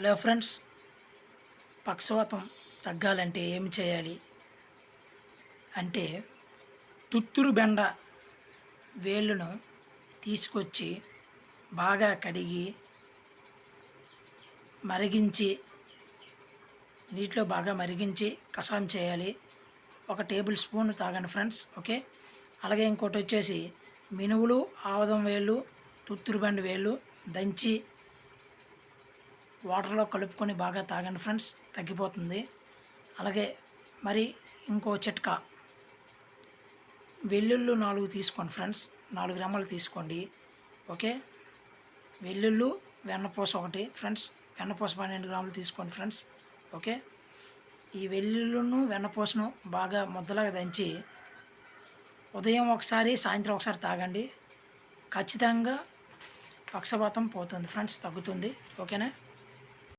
Hello friends పక్షవాతం తగ్గాలంటే ఏం చేయాలి? అంటే తుత్తురు బెండ వేళ్ళను తీసుకొచ్చి బాగా కడిగి మరిగించి నీటిలో బాగా మరిగించి కషాయం చేయాలి. ఒక టేబుల్ స్పూన్ తాగండి ఫ్రెండ్స్ ఓకే? అలాగే ఇంకోటి వచ్చేసి మినువులు ఆవదం వేళ్ళు తుత్తురు బెండ వేళ్ళు దంచి వాటర్లో కలుపుకొని బాగా తాగండి ఫ్రెండ్స్ తగ్గిపోతుంది. అలాగే మరి ఇంకో చిట్కా. వెల్లుళ్ళు నాలుగు తీసుకోండి ఫ్రెండ్స్ నాలుగు గ్రాములు తీసుకోండి. ఓకే? వెల్లుళ్ళు వెన్నపూస ఒకటి ఫ్రెండ్స్ వెన్నపూస పన్నెండు గ్రాములు తీసుకోండి ఫ్రెండ్స్. ఓకే? ఈ వెల్లుల్లును వెన్నపూసను బాగా ముద్దలాగా దంచి ఉదయం ఒకసారి సాయంత్రం ఒకసారి తాగండి. ఖచ్చితంగా పక్షపాతం పోతుంది ఫ్రెండ్స్ తగ్గుతుంది. ఓకేనా?